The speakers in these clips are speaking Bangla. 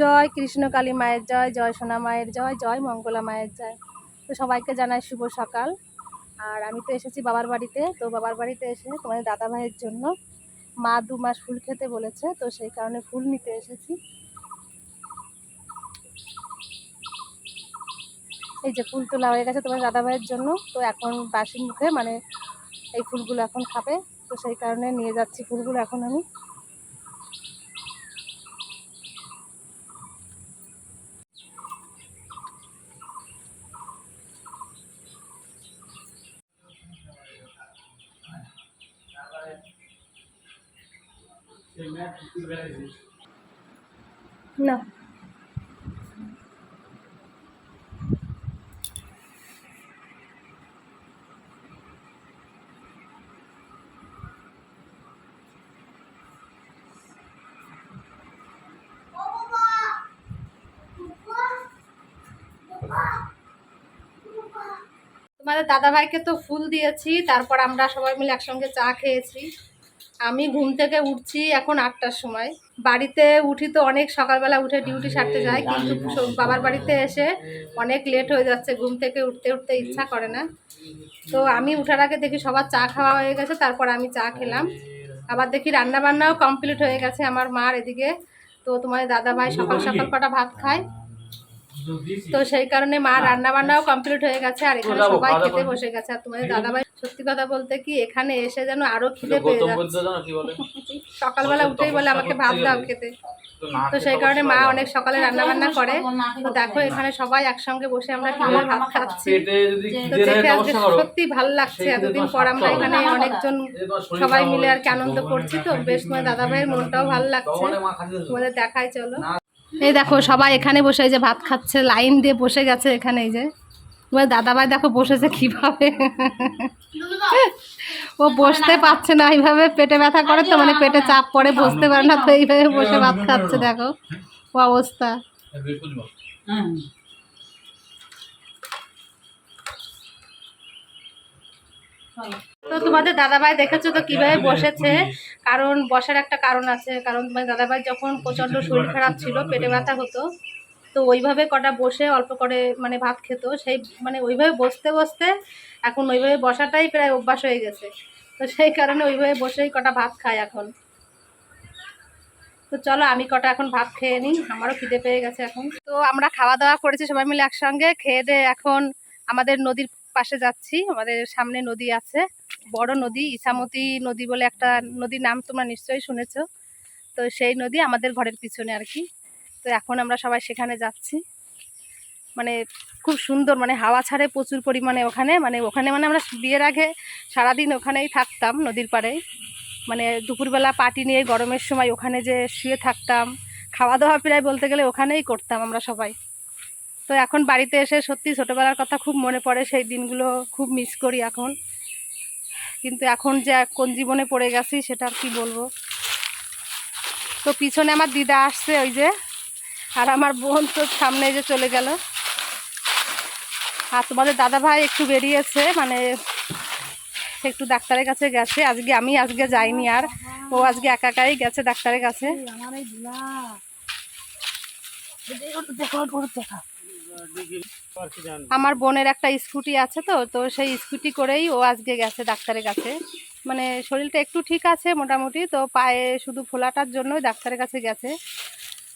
জয় কৃষ্ণকালী মায়ের জয় জয় সোনা মায়ের জয় জয় মঙ্গলা মায়ের জয়। তো সবাইকে জানাই শুভ সকাল। আর আমি তো এসেছি বাবার বাড়িতে। তো বাবার বাড়িতে এসে তোমাদের দাদা ভাইয়ের জন্য মা দু মাস ফুল খেতে বলেছে। তো সেই কারণে ফুল নিতে এসেছি। এই যে ফুল তোলা হয়ে গেছে তোমার দাদা ভাইয়ের জন্য। তো এখন বাসির মুখে মানে এই ফুলগুলো এখন খাবে। তো সেই কারণে নিয়ে যাচ্ছি ফুলগুলো এখন আমি। না। তোমাদের দাদাভাইকে তো ফুল দিয়েছি তারপর আমরা সবাই মিলে একসঙ্গে চা খেয়েছি। আমি ঘুম থেকে উঠছি এখন আটটার সময়। বাড়িতে উঠি তো অনেক সকালবেলা উঠে ডিউটি সারতে যাই, কিন্তু বাবার বাড়িতে এসে অনেক লেট হয়ে যাচ্ছে, ঘুম থেকে উঠতে উঠতে ইচ্ছা করে না। তো আমি উঠার আগে দেখি সবার চা খাওয়া হয়ে গেছে, তারপর আমি চা খেলাম। আবার দেখি রান্না বান্নাও কমপ্লিট হয়ে গেছে, আমার মার এদিকে। তো তোমাদের দাদাভাই সকাল সকাল কটা ভাত খায়। তো সেই কারণে মা রান্না বান্নাও কমপ্লিট হয়ে গেছে আর এখানে সবাই খেতে বসে গেছে। আর তোমাদের দাদাভাই সত্যি কথা বলতে কি এখানে এসে যেন আরও খিদে পেয়ে যাচ্ছে। সকালবেলা উঠেই বলে আমাকে ভাত দাও খেতে। তো সেই কারণে মা অনেক সকালে রান্না বান্না করে। তো দেখো এখানে সবাই একসঙ্গে বসে আমরা কীভাবে ভাত খাচ্ছি। তো দেখে আজকে সত্যি ভালো লাগছে এতদিন পর আমরা এখানে অনেকজন সবাই মিলে আর কি আনন্দ করছি তো বেশ তোমার দাদা ভাইয়ের মনটাও ভালো লাগছে। তোমাদের দেখাই চলো। এই দেখো সবাই এখানে বসে যে ভাত খাচ্ছে, লাইন দিয়ে বসে গেছে এখানে, এই যে। তোমার দাদাভাই দেখো বসেছে কীভাবে। ও বসতে পারছে না, এইভাবে পেটে ব্যথা করে তো মানে পেটে চাপ পড়ে, বসতে পারে না তো, এইভাবে বসে ভাত খাচ্ছে, দেখো। ও অবস্থা। বৃহস্পতিবার। তো তোমাদের দাদাভাই দেখেছ তো কীভাবে বসেছে? কারণ বসার একটা কারণ আছে। কারণ তোমার দাদাভাই যখন প্রচণ্ড শরীর খারাপ ছিল, পেটে ব্যথা হতো, তো ওইভাবে কটা বসে অল্প করে মানে ভাত খেত। সেই মানে ওইভাবে বসতে বসতে এখন ওইভাবে বসাটাই প্রায় অভ্যাস হয়ে গেছে। তো সেই কারণে ওইভাবে বসেই কটা ভাত খায় এখন। তো চলো, আমি কটা এখন ভাত খেয়ে নিই। আমারও খিদে পেয়ে গেছে এখন। তো আমরা খাওয়া দাওয়া করেছি সবাই মিলে একসঙ্গে। খেয়ে দিয়ে এখন আমাদের নদীর পাশে যাচ্ছি, আমাদের সামনে নদী আছে। বড় নদী ইসামতি নদী বলে একটা নদীর নাম তোমরা নিশ্চয়ই শুনেছ। তো সেই নদী আমাদের ঘরের পিছনে আর কি। তো এখন আমরা সবাই সেখানে যাচ্ছি। মানে খুব সুন্দর মানে হাওয়া ছাড়ে প্রচুর পরিমাণে ওখানে। মানে ওখানে মানে আমরা বিয়ের আগে সারাদিন ওখানেই থাকতাম নদীর পাড়ে। মানে দুপুরবেলা পার্টি নিয়ে গরমের সময় ওখানে যে শুয়ে থাকতাম খাওয়া দাওয়া প্রায় বলতে গেলে ওখানেই করতাম আমরা সবাই। তো এখন বাড়িতে এসে সত্যি ছোটোবেলার কথা খুব মনে পড়ে, সেই দিনগুলো খুব মিস করি এখন। কিন্তু এখন যে কোন জীবনে পড়ে গেছি সেটা আর কি বলব। তো পিছনে আমার দিদা আসছে ওই যে, আর আমার বোন তো সামনে যে চলে গেল। আর তোমাদের দাদা ভাই একটু বেরিয়েছে মানে একটু ডাক্তারের কাছে গেছে। আজকে আমি আজকে যাইনি আর, ও আজকে একা একাই গেছে ডাক্তারের কাছে। আমার বোনের একটা স্কুটি আছে তো তো সেই স্কুটি করেই ও আজকে গেছে ডাক্তারের কাছে। মানে শরীরটা একটু ঠিক আছে মোটামুটি, তো পায়ে শুধু ফোলাটার জন্যই ডাক্তারের কাছে গেছে।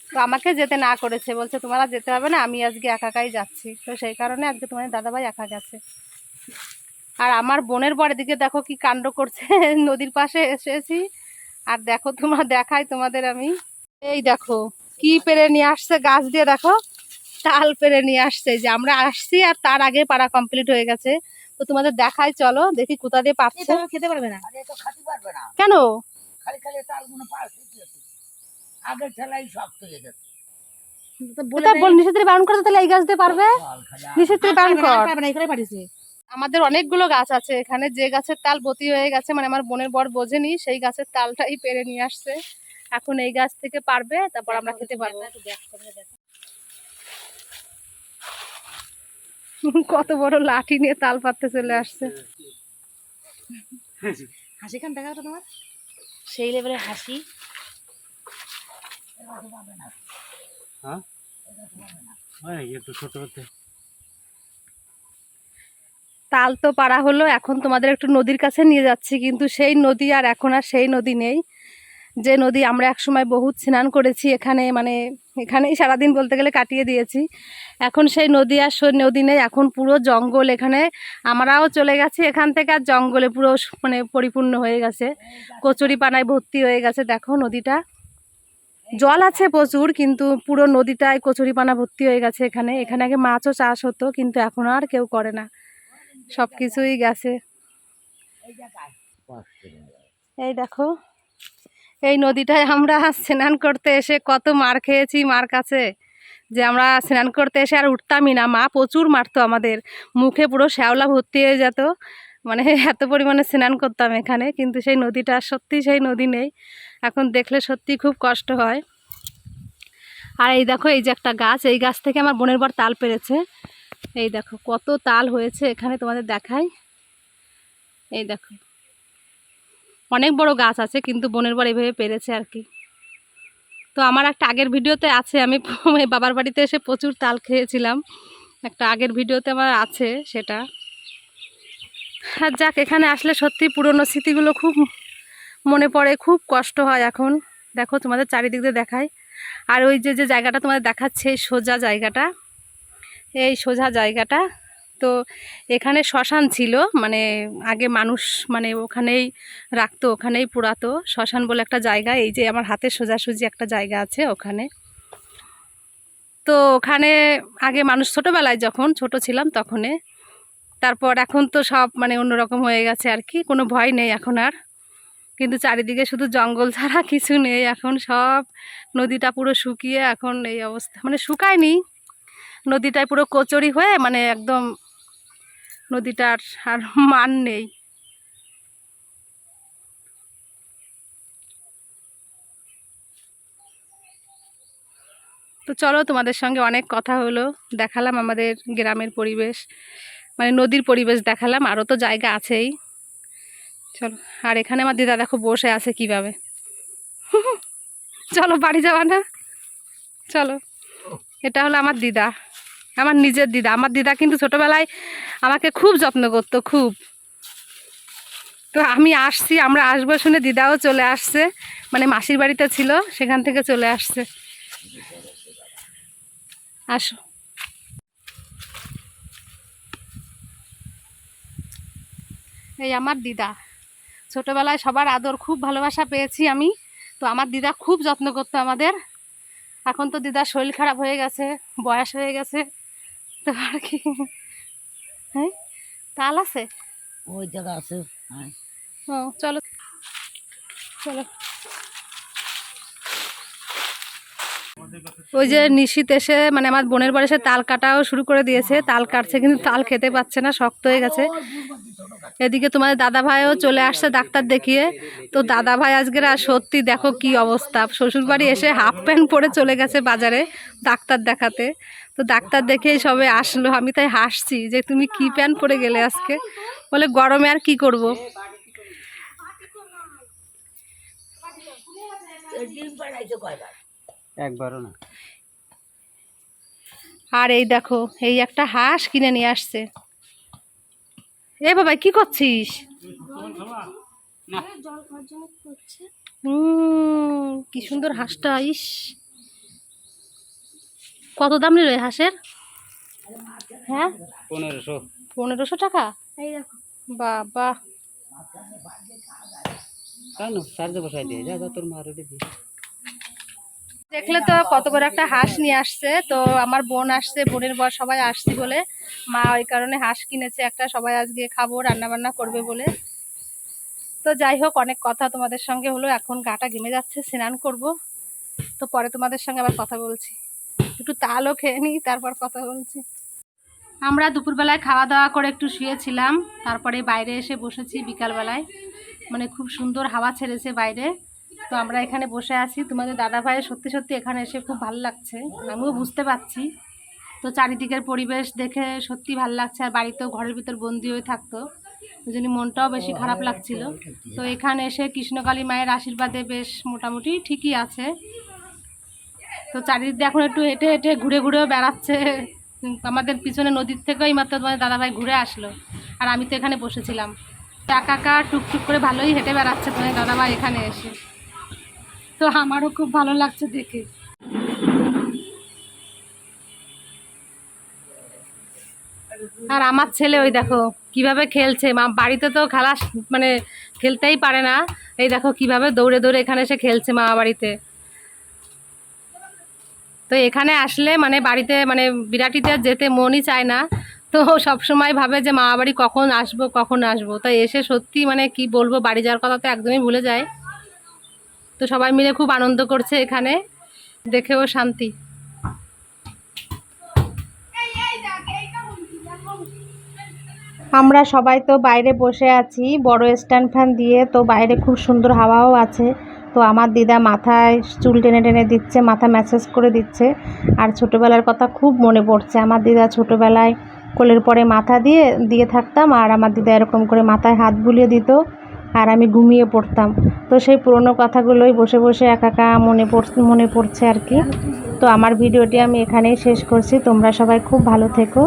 তো আমাকে যেতে না করেছে, বলছে তোমারা যেতে হবে না, আমি আজকে একা একাই যাচ্ছি। তো সেই কারণে আজকে তোমাদের দাদাভাই একা গেছে। আর আমার বোনের বর দিকে দেখো কি কাণ্ড করছে, নদীর পাশে এসেছি। আর দেখো তোমার দেখাই তোমাদের আমি। এই দেখো, কি পেরে নিয়ে আসছে গাছ দিয়ে দেখো। তাল পেরে নিয়ে আসছে যে আমরা আসছি আর তার আগে পাড়া কমপ্লিট হয়ে গেছে। তো তোমাদের দেখাই চলো দেখি কোথা দিয়ে পাচ্ছে। খেতে পারবে না। আরে তো খাতে পারবে না। কেন? আমাদের অনেকগুলো গাছ আছে এখানে যে গাছের তাল বতি হয়ে গেছে মানে আমার বোনের বর বোঝেনি সেই গাছের তালটাই পেরে নিয়ে আসছে। এখন এই গাছ থেকে পারবে তারপর আমরা খেতে পারব। কত বড় লাঠি নিয়ে তাল পাততে চলে আসছে। হাসি খান দেখা তো তোমার? সেই লেভেলের হাসি। হ্যাঁ? একটু ছোট হতে? তাল তো পারা হলো এখন তোমাদের একটু নদীর কাছে নিয়ে যাচ্ছি কিন্তু সেই নদী আর এখন আর সেই নদী নেই। যে নদী আমরা একসময় বহুত স্নান করেছি, এখানে মানে এখানেই সারাদিন বলতে গেলে কাটিয়ে দিয়েছি। এখন সেই নদী আর নদী নেই, এখন পুরো জঙ্গল এখানে। আমরাও চলে গেছি এখান থেকে, আর জঙ্গলে পুরো মানে পরিপূর্ণ হয়ে গেছে। কচুরি পানায় ভর্তি হয়ে গেছে, দেখো নদীটা। জল আছে প্রচুর, কিন্তু পুরো নদীটায় কচুরি পানা ভর্তি হয়ে গেছে এখানে। এখানে আগে মাছও চাষ হতো, কিন্তু এখন আর কেউ করে না। সব কিছুই গেছে। এই দেখো। এই নদীটায় আমরা স্নান করতে এসে কত মার খেয়েছি মার কাছে যে আমরা স্নান করতে এসে আর উঠতামই না। মা প্রচুর মারতো আমাদের। মুখে পুরো শ্যাওলা ভর্তি হয়ে যেত। মানে এত পরিমাণে স্নান করতাম এখানে, কিন্তু সেই নদীটা সত্যি সেই নদী নেই। এখন দেখলে সত্যি খুব কষ্ট হয়। আর এই দেখো, এই যে একটা গাছ, এই গাছ থেকে আমার বোনের বর তাল পেরেছে। এই দেখো, কত তাল হয়েছে এখানে তোমাদের দেখাই। এই দেখো। অনেক বড় গাছ আছে, কিন্তু বোনের বর এইভাবে পেরেছে আর কি। তো আমার একটা আগের ভিডিওতে আছে, আমি বাবার বাড়িতে এসে প্রচুর তাল খেয়েছিলাম। একটা আগের ভিডিওতে আমার আছে সেটা। আর যাক, এখানে আসলে সত্যি পুরনো স্মৃতিগুলো খুব মনে পড়ে, খুব কষ্ট হয় এখন। দেখো, তোমাদের চারিদিক দিয়ে দেখায় আর ওই যে যে জায়গাটা তোমাদের দেখাচ্ছে, সোজা জায়গাটা, এই সোজা জায়গাটা তো এখানে শ্মশান ছিল মানে আগে মানুষ মানে ওখানেই রাখতো, ওখানেই পুরাতো। শ্মশান বলে একটা জায়গা, এই যে আমার হাতে সোজাসুজি একটা জায়গা আছে ওখানে। তো ওখানে আগে মানুষ ছোটোবেলায় যখন, ছোট ছিলাম তখনে। তারপর এখন তো সব মানে অন্যরকম হয়ে গেছে আর কি, কোনো ভয় নেই এখন আর। কিন্তু চারিদিকে শুধু জঙ্গল ছাড়া কিছু নেই এখন, সব নদীটা পুরো শুকিয়ে এখন এই অবস্থা মানে শুকায়নি। নদীটায় পুরো কচুরি হয়ে মানে একদম নদীটার আর মান নেই। তো চলো তোমাদের সঙ্গে অনেক কথা হলো, দেখালাম আমাদের গ্রামের পরিবেশ মানে নদীর পরিবেশ দেখালাম আরও তো জায়গা আছেই। চলো, আর এখানে আমার দিদা দেখো বসে আছে কীভাবে। চলো বাড়ি যাওয়া না? চলো, এটা হলো আমার দিদা। আমার নিজের দিদা। আমার দিদা কিন্তু ছোটোবেলায় আমাকে খুব যত্ন করতো, খুব। তো আমি আসছি, আমরা আসব শুনে দিদাও চলে আসছে মানে মাসির বাড়িতে ছিল, সেখান থেকে চলে আসছে। আসো। এই আমার দিদা। ছোটোবেলায় সবার আদর, খুব ভালোবাসা পেয়েছি আমি। তো আমার দিদা খুব যত্ন করতো আমাদের। এখন তো দিদার শরীর খারাপ হয়ে গেছে, বয়স হয়ে গেছে। তো আর কি? হ্যাঁ তাল আছে? ওই জায়গা আছে। হ্যাঁ চলো। চলো। ওই যে নিশীত এসে মানে আমার বোনের বাড়ি এসে তাল কাটাও শুরু করে দিয়েছে। তাল কাটছে কিন্তু তাল খেতে পাচ্ছে না, শক্ত হয়ে গেছে। এদিকে তোমাদের দাদা ভাইও চলে আসছে ডাক্তার দেখিয়ে। তো দাদা ভাই আজকের আর সত্যি দেখো কি অবস্থা। শ্বশুর বাড়ি এসে হাফ প্যান্ট পরে চলে গেছে বাজারে ডাক্তার দেখাতে। তো ডাক্তার দেখেই সবে আসলো, আমি তাই হাসছি যে তুমি কি প্যান্ট পরে গেলে আজকে? বলে, গরমে আর কি করব? ডিম পাড়াইছে কয়বার? একবারও না। আর এই দেখো এই একটা হাঁস কিনে নিয়ে আসছে। এ বাবা কি করছিস? হুম কি সুন্দর হাঁসটা ইস। কত দাম নিল হাঁসের? হ্যাঁ? পনেরোশো। পনেরোশো টাকা? বাবা। কেন বসাই দিয়ে যা তোর দিয়ে দেখলে তো কত বড় একটা হাঁস নিয়ে আসছে। তো আমার বোন আসছে, বোনের বর সবাই আসছি বলে। মা ওই কারণে হাঁস কিনেছে একটা, সবাই আজকে খাব রান্না বান্না করবে বলে। তো যাই হোক, অনেক কথা তোমাদের সঙ্গে হলো। এখন গাটা ঘেমে যাচ্ছে, স্নান করব। তো পরে তোমাদের সঙ্গে আবার কথা বলছি। একটু তালও খেয়ে নিই, তারপর কথা বলছি। আমরা দুপুরবেলায় খাওয়া দাওয়া করে একটু শুয়েছিলাম। তারপরে বাইরে এসে বসেছি বিকালবেলায়। মানে খুব সুন্দর হাওয়া ছেড়েছে বাইরে। তো আমরা এখানে বসে আছি। তোমাদের দাদা ভাইয়ের সত্যি সত্যি এখানে এসে খুব ভালো লাগছে। আমিও বুঝতে পারছি। তো চারিদিকের পরিবেশ দেখে সত্যি ভালো লাগছে। আর বাড়িতেও ঘরের ভিতর বন্দি হয়ে থাকতো। ওই জন্য মনটাও বেশি খারাপ লাগছিল। তো এখানে এসে কৃষ্ণকালী মায়ের আশীর্বাদে বেশ মোটামুটি ঠিকই আছে। তো চারিদিকে এখন একটু হেঁটে হেঁটে ঘুরে ঘুরেও বেড়াচ্ছে। আমাদের পিছনে নদীর থেকেও এই মাত্র তোমার দাদাভাই ঘুরে আসলো। আর আমি তো এখানে বসেছিলাম। একা একা টুকটুক করে ভালোই হেঁটে বেড়াচ্ছে তোমার দাদাভাই এখানে এসে। তো আমারও খুব ভালো লাগছে দেখে। আর আমার ছেলে ওই দেখো কীভাবে খেলছে। মা বাড়িতে তো খেলা মানে খেলতেই পারে না। এই দেখো কীভাবে দৌড়ে দৌড়ে এখানে এসে খেলছে মামা বাড়িতে। তো এখানে আসলে মানে বাড়িতে মানে বিরাটিতে যেতে মনই চায় না। তো সব সময় ভাবে যে মামা বাড়ি কখন আসব কখন আসব। তো এসে সত্যি মানে কি বলব, বাড়ি যাওয়ার কথা তো একদমই ভুলে যায়। তো সবাই মিলে খুব আনন্দ করছে এখানে। দেখেও শান্তি। আমরা সবাই তো বাইরে বসে আছি, বড় স্ট্যান্ড ফ্যান দিয়ে, তো বাইরে খুব সুন্দর হাওয়াও আছে। তো আমার দিদা মাথায় চুল টেনে টেনে দিচ্ছে, মাথা ম্যাসেজ করে দিচ্ছে। আর ছোটোবেলার কথা খুব মনে পড়ছে। আমার দিদা ছোটোবেলায় কোলের পরে মাথা দিয়ে দিয়ে থাকতাম, আর আমার দিদা এরকম করে মাথায় হাত বুলিয়ে দিত, আর আমি ঘুমিয়ে পড়তাম। তো সেই পুরনো কথাগুলোই বসে বসে একা একা মনে পড়, মনে পড়ছে আর কি। তো আমার ভিডিওটি আমি এখানেই শেষ করছি। তোমরা সবাই খুব ভালো থেকো।